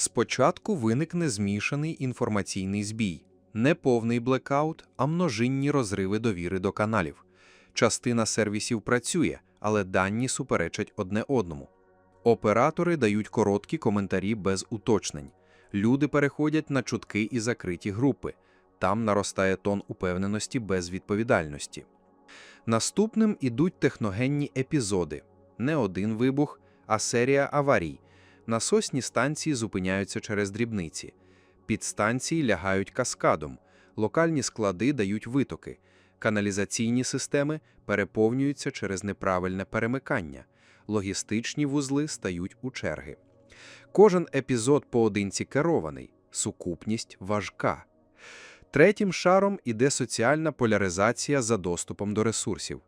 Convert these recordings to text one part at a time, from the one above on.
Спочатку виникне змішаний інформаційний збій, не повний блекаут, а множинні розриви довіри до каналів. Частина сервісів працює, але дані суперечать одне одному. Оператори дають короткі коментарі без уточнень. Люди переходять на чутки і закриті групи. Там наростає тон упевненості без відповідальності. Наступним ідуть техногенні епізоди. Не один вибух, а серія аварій. Насосні станції зупиняються через дрібниці. Підстанції лягають каскадом. Локальні склади дають витоки. Каналізаційні системи переповнюються через неправильне перемикання. Логістичні вузли стають у черги. Кожен епізод поодинці керований, сукупність важка. Третім шаром іде соціальна поляризація за доступом до ресурсів.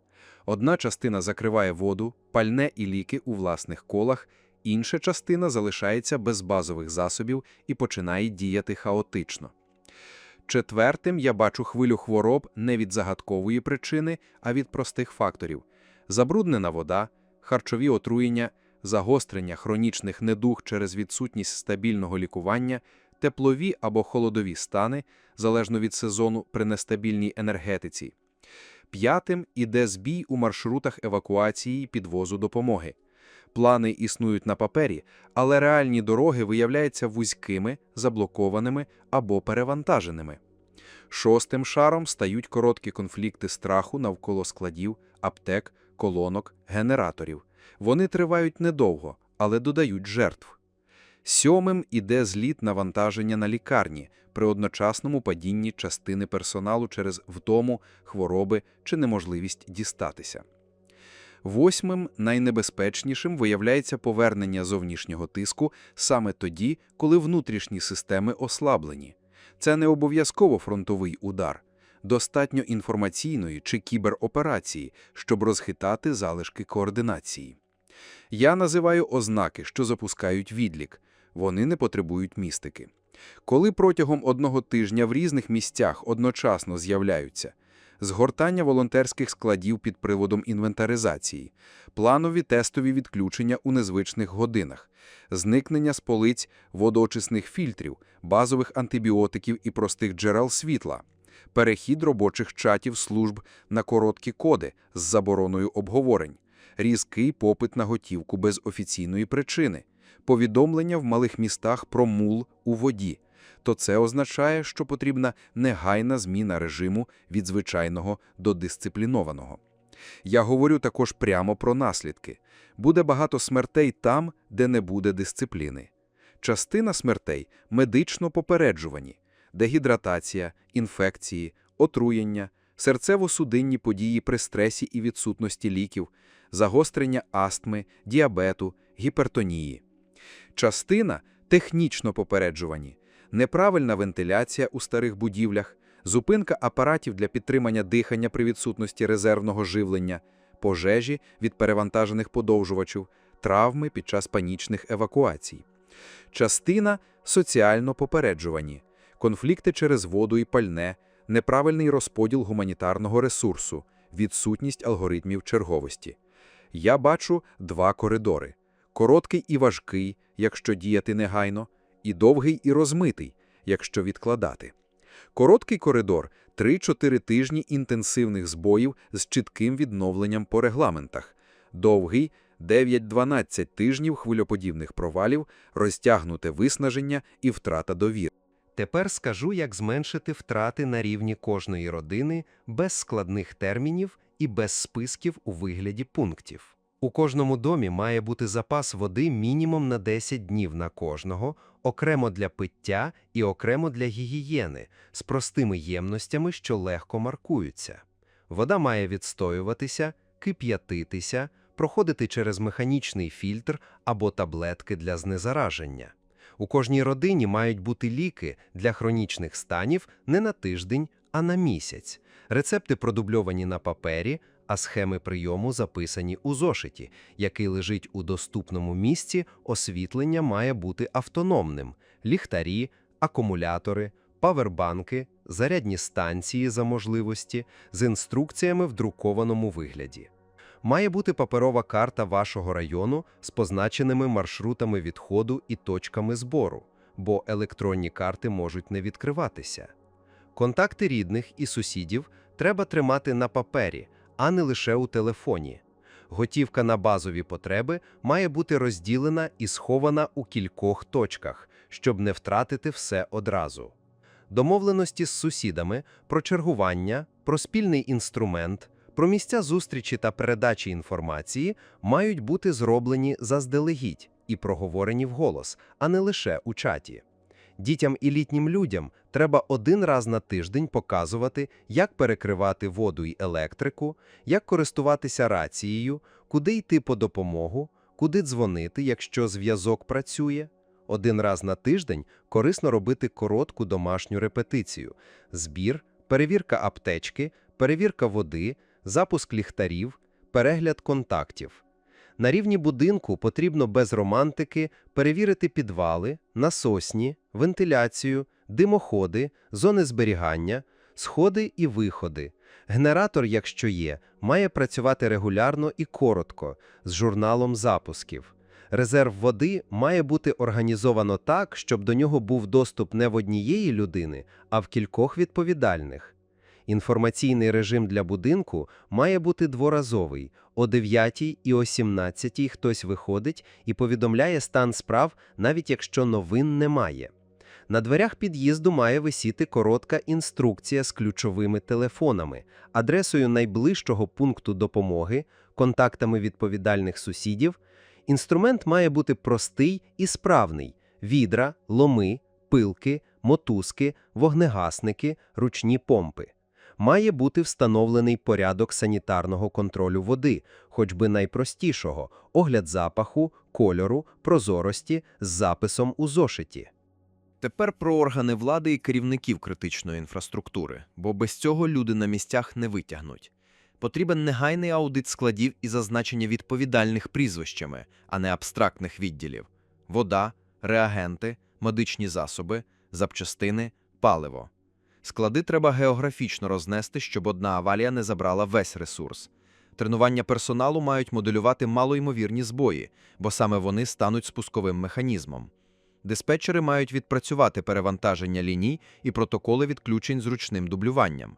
Одна частина закриває воду, пальне і ліки у власних колах, інша частина залишається без базових засобів і починає діяти хаотично. Четвертим я бачу хвилю хвороб не від загадкової причини, а від простих факторів: забруднена вода, харчові отруєння, загострення хронічних недуг через відсутність стабільного лікування, теплові або холодові стани, залежно від сезону при нестабільній енергетиці. П'ятим іде збій у маршрутах евакуації і підвозу допомоги. Плани існують на папері, але реальні дороги виявляються вузькими, заблокованими або перевантаженими. Шостим шаром стають короткі конфлікти страху навколо складів, аптек, колонок, генераторів. Вони тривають недовго, але додають жертв. Сьомим іде зліт навантаження на лікарні при одночасному падінні частини персоналу через втому, хвороби чи неможливість дістатися. Восьмим найнебезпечнішим виявляється повернення зовнішнього тиску саме тоді, коли внутрішні системи ослаблені. Це не обов'язково фронтовий удар, достатньо інформаційної чи кібероперації, щоб розхитати залишки координації. Я називаю ознаки, що запускають відлік. Вони не потребують містики. Коли протягом одного тижня в різних місцях одночасно з'являються згортання волонтерських складів під приводом інвентаризації, планові тестові відключення у незвичних годинах, зникнення з полиць водоочисних фільтрів, базових антибіотиків і простих джерел світла, перехід робочих чатів служб на короткі коди з забороною обговорень, різкий попит на готівку без офіційної причини, повідомлення в малих містах про мул у воді, то це означає, що потрібна негайна зміна режиму від звичайного до дисциплінованого. Я говорю також прямо про наслідки. Буде багато смертей там, де не буде дисципліни. Частина смертей медично попереджувані – дегідратація, інфекції, отруєння, серцево-судинні події при стресі і відсутності ліків, загострення астми, діабету, гіпертонії. Частина технічно попереджувані – неправильна вентиляція у старих будівлях, зупинка апаратів для підтримання дихання при відсутності резервного живлення, пожежі від перевантажених подовжувачів, травми під час панічних евакуацій. Частина соціально попереджувані, конфлікти через воду і пальне, неправильний розподіл гуманітарного ресурсу, відсутність алгоритмів черговості. Я бачу два коридори: короткий і важкий, якщо діяти негайно, і довгий і розмитий, якщо відкладати. Короткий коридор 3-4 тижні інтенсивних збоїв з чітким відновленням по регламентах, довгий 9-12 тижнів хвильоподібних провалів, розтягнуте виснаження і втрата довіри. Тепер скажу, як зменшити втрати на рівні кожної родини без складних термінів і без списків у вигляді пунктів. У кожному домі має бути запас води мінімум на 10 днів на кожного, окремо для пиття і окремо для гігієни, з простими ємностями, що легко маркуються. Вода має відстоюватися, кип'ятитися, проходити через механічний фільтр або таблетки для знезараження. У кожній родині мають бути ліки для хронічних станів не на тиждень, а на місяць. Рецепти продубльовані на папері, а схеми прийому записані у зошиті, який лежить у доступному місці, освітлення має бути автономним: ліхтарі, акумулятори, павербанки, зарядні станції за можливості з інструкціями в друкованому вигляді. Має бути паперова карта вашого району з позначеними маршрутами відходу і точками збору. бо електронні карти можуть не відкриватися. Контакти рідних і сусідів треба тримати на папері, а не лише у телефоні. Готівка на базові потреби має бути розділена і схована у кількох точках, щоб не втратити все одразу. Домовленості з сусідами про чергування, про спільний інструмент, про місця зустрічі та передачі інформації мають бути зроблені заздалегідь і проговорені вголос, а не лише у чаті. Дітям і літнім людям треба один раз на тиждень показувати, як перекривати воду і електрику, як користуватися рацією, куди йти по допомогу, куди дзвонити, якщо зв'язок працює. Один раз на тиждень корисно робити коротку домашню репетицію: збір, перевірка аптечки, перевірка води, запуск ліхтарів, перегляд контактів. На рівні будинку потрібно без романтики перевірити підвали, насосні, вентиляцію, димоходи, зони зберігання, сходи і виходи. Генератор, якщо є, має працювати регулярно і коротко, з журналом запусків. Резерв води має бути організовано так, щоб до нього був доступ не в однієї людини, а в кількох відповідальних. Інформаційний режим для будинку має бути дворазовий. О 9 і о 17 хтось виходить і повідомляє стан справ, навіть якщо новин немає. На дверях під'їзду має висіти коротка інструкція з ключовими телефонами, адресою найближчого пункту допомоги, контактами відповідальних сусідів. Інструмент має бути простий і справний: відра, ломи, пилки, мотузки, вогнегасники, ручні помпи. Має бути встановлений порядок санітарного контролю води, хоч би найпростішого огляд запаху, кольору, прозорості з записом у зошиті. Тепер про органи влади і керівників критичної інфраструктури, бо без цього люди на місцях не витягнуть. Потрібен негайний аудит складів і зазначення відповідальних прізвищами, а не абстрактних відділів: вода, реагенти, медичні засоби, запчастини, паливо. Склади треба географічно рознести, щоб одна аварія не забрала весь ресурс. Тренування персоналу мають моделювати малоймовірні збої, бо саме вони стануть спусковим механізмом. Диспетчери мають відпрацювати перевантаження ліній і протоколи відключень з ручним дублюванням.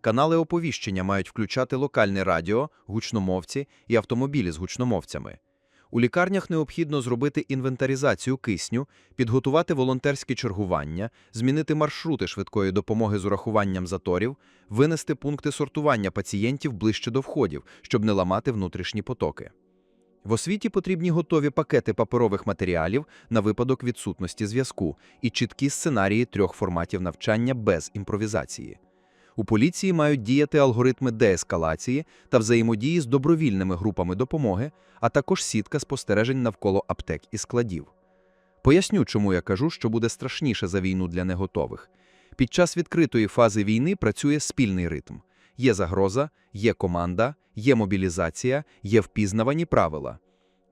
Канали оповіщення мають включати локальне радіо, гучномовці і автомобілі з гучномовцями. У лікарнях необхідно зробити інвентаризацію кисню, підготувати волонтерське чергування, змінити маршрути швидкої допомоги з урахуванням заторів, винести пункти сортування пацієнтів ближче до входів, щоб не ламати внутрішні потоки. В освіті потрібні готові пакети паперових матеріалів на випадок відсутності зв'язку і чіткі сценарії трьох форматів навчання без імпровізації. У поліції мають діяти алгоритми деескалації та взаємодії з добровільними групами допомоги, а також сітка спостережень навколо аптек і складів. Поясню, чому я кажу, що буде страшніше за війну для неготових. Під час відкритої фази війни працює спільний ритм. Є загроза, є команда, є мобілізація, є впізнавані правила.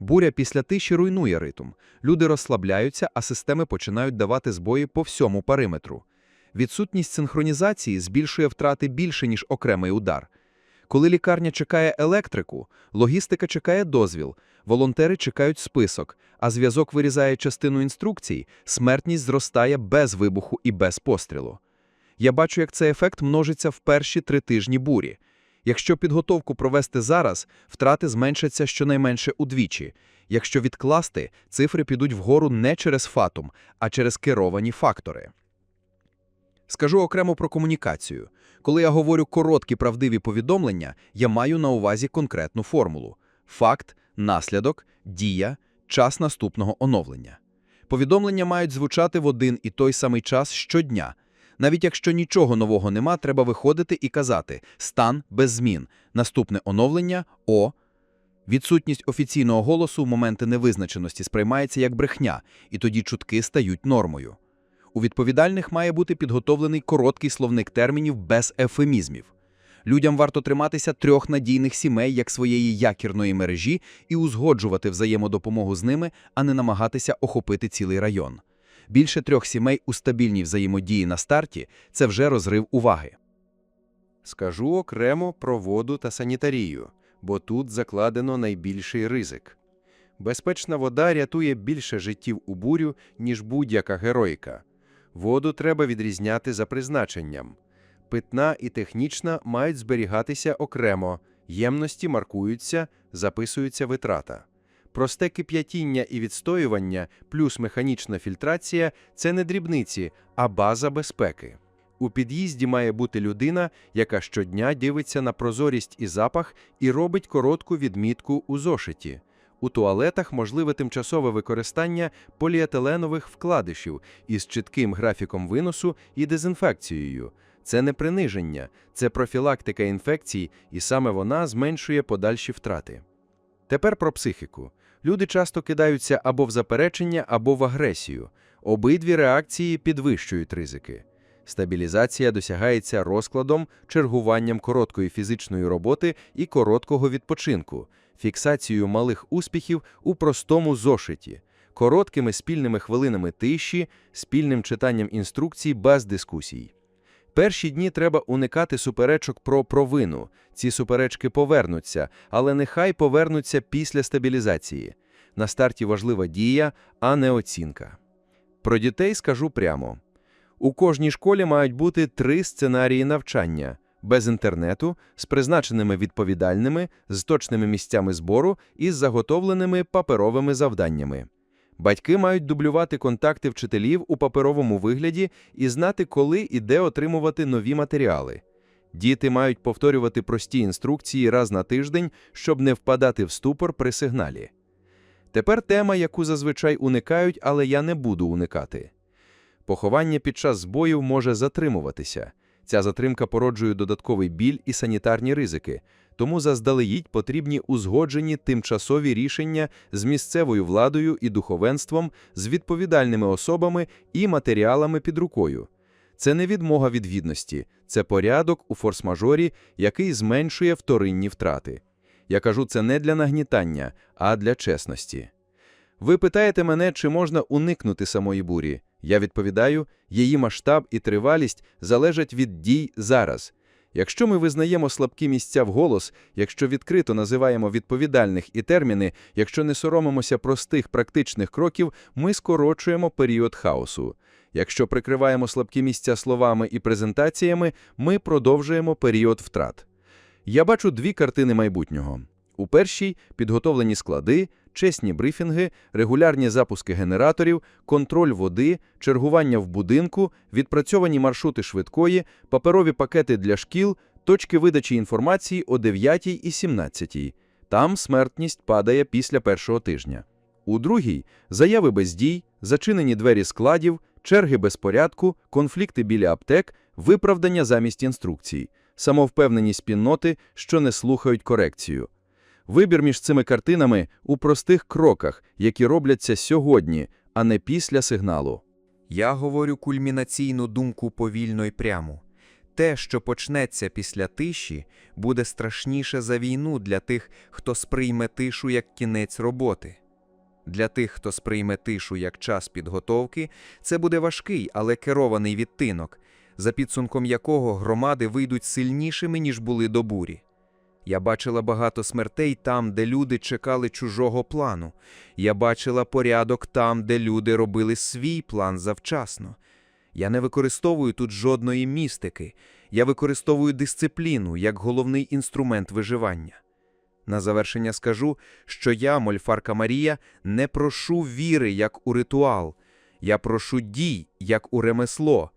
Буря після тиші руйнує ритм. Люди розслабляються, а системи починають давати збої по всьому периметру. Відсутність синхронізації збільшує втрати більше, ніж окремий удар. Коли лікарня чекає електрику, логістика чекає дозвіл, волонтери чекають список, а зв'язок вирізає частину інструкцій, смертність зростає без вибуху і без пострілу. Я бачу, як цей ефект множиться в перші три тижні бурі. Якщо підготовку провести зараз, втрати зменшаться щонайменше удвічі. Якщо відкласти, цифри підуть вгору не через фатум, а через керовані фактори. Скажу окремо про комунікацію. Коли я говорю короткі правдиві повідомлення, я маю на увазі конкретну формулу: факт, наслідок, дія, час наступного оновлення. Повідомлення мають звучати в один і той самий час щодня. Навіть якщо нічого нового нема, треба виходити і казати «стан без змін», наступне оновлення «о». Відсутність офіційного голосу в моменти невизначеності сприймається як брехня, і тоді чутки стають нормою. У відповідальних має бути підготовлений короткий словник термінів без ефемізмів. Людям варто триматися трьох надійних сімей як своєї якірної мережі і узгоджувати взаємодопомогу з ними, а не намагатися охопити цілий район. Більше трьох сімей у стабільній взаємодії на старті – це вже розрив уваги. Скажу окремо про воду та санітарію, бо тут закладено найбільший ризик. Безпечна вода рятує більше життів у бурю, ніж будь-яка героїка. Воду треба відрізняти за призначенням. Питна і технічна мають зберігатися окремо, ємності маркуються, записується витрата. Просте кип'ятіння і відстоювання плюс механічна фільтрація – це не дрібниці, а база безпеки. У під'їзді має бути людина, яка щодня дивиться на прозорість і запах і робить коротку відмітку у зошиті. У туалетах можливе тимчасове використання поліетиленових вкладишів із чітким графіком виносу і дезінфекцією. Це не приниження, це профілактика інфекцій, і саме вона зменшує подальші втрати. Тепер про психіку. Люди часто кидаються або в заперечення, або в агресію. Обидві реакції підвищують ризики. Стабілізація досягається розкладом, чергуванням короткої фізичної роботи і короткого відпочинку, фіксацією малих успіхів у простому зошиті, короткими спільними хвилинами тиші, спільним читанням інструкцій без дискусій. Перші дні треба уникати суперечок про провину. Ці суперечки повернуться, але нехай повернуться після стабілізації. На старті важлива дія, а не оцінка. Про дітей скажу прямо. У кожній школі мають бути три сценарії навчання – без інтернету, з призначеними відповідальними, з точними місцями збору і з заготовленими паперовими завданнями. Батьки мають дублювати контакти вчителів у паперовому вигляді і знати, коли і де отримувати нові матеріали. Діти мають повторювати прості інструкції раз на тиждень, щоб не впадати в ступор при сигналі. Тепер тема, яку зазвичай уникають, але я не буду уникати. Поховання під час збоїв може затримуватися. Ця затримка породжує додатковий біль і санітарні ризики, тому заздалегідь потрібні узгоджені тимчасові рішення з місцевою владою і духовенством, з відповідальними особами і матеріалами під рукою. Це не відмога від відності, це порядок у форс-мажорі, який зменшує вторинні втрати. Я кажу це не для нагнітання, а для чесності. Ви питаєте мене, чи можна уникнути самої бурі. Я відповідаю, її масштаб і тривалість залежать від дій зараз. Якщо ми визнаємо слабкі місця вголос, якщо відкрито називаємо відповідальних і терміни, якщо не соромимося простих практичних кроків, ми скорочуємо період хаосу. Якщо прикриваємо слабкі місця словами і презентаціями, ми продовжуємо період втрат. Я бачу дві картини майбутнього. У першій – підготовлені склади, чесні брифінги, регулярні запуски генераторів, контроль води, чергування в будинку, відпрацьовані маршрути швидкої, паперові пакети для шкіл, точки видачі інформації о 9 і 17. Там смертність падає після першого тижня. У другій – заяви без дій, зачинені двері складів, черги безпорядку, конфлікти біля аптек, виправдання замість інструкцій, самовпевненість спільноти, що не слухають корекцію. Вибір між цими картинами у простих кроках, які робляться сьогодні, а не після сигналу. Я говорю кульмінаційну думку повільно й прямо. Те, що почнеться після тиші, буде страшніше за війну для тих, хто сприйме тишу як кінець роботи. Для тих, хто сприйме тишу як час підготовки, це буде важкий, але керований відтинок, за підсумком якого громади вийдуть сильнішими, ніж були до бурі. Я бачила багато смертей там, де люди чекали чужого плану. Я бачила порядок там, де люди робили свій план завчасно. Я не використовую тут жодної містики. Я використовую дисципліну як головний інструмент виживання. На завершення скажу, що я, Мольфарка Марія, не прошу віри як у ритуал. Я прошу дій як у ремесло.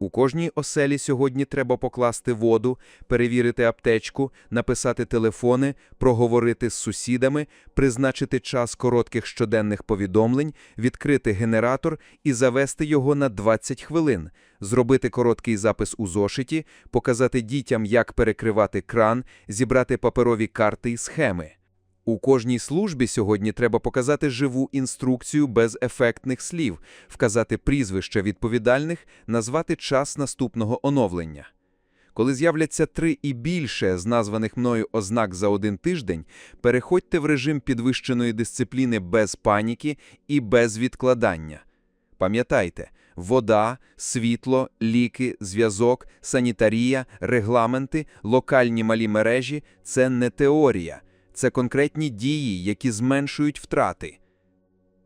У кожній оселі сьогодні треба покласти воду, перевірити аптечку, написати телефони, проговорити з сусідами, призначити час коротких щоденних повідомлень, відкрити генератор і завести його на 20 хвилин, зробити короткий запис у зошиті, показати дітям, як перекривати кран, зібрати паперові карти і схеми. У кожній службі сьогодні треба показати живу інструкцію без ефектних слів, вказати прізвище відповідальних, назвати час наступного оновлення. Коли з'являться три і більше з названих мною ознак за один тиждень, переходьте в режим підвищеної дисципліни без паніки і без відкладання. Пам'ятайте, вода, світло, ліки, зв'язок, санітарія, регламенти, локальні малі мережі – це не теорія. Це конкретні дії, які зменшують втрати.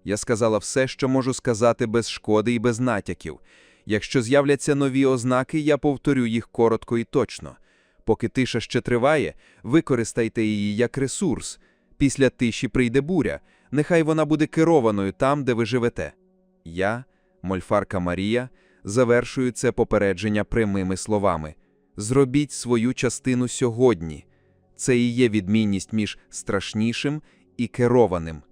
Я сказала все, що можу сказати без шкоди і без натяків. Якщо з'являться нові ознаки, я повторю їх коротко і точно. Поки тиша ще триває, використайте її як ресурс. Після тиші прийде буря. Нехай вона буде керованою там, де ви живете. Я, Мольфарка Марія, завершую це попередження прямими словами. Зробіть свою частину сьогодні. Це і є відмінність між страшнішим і керованим.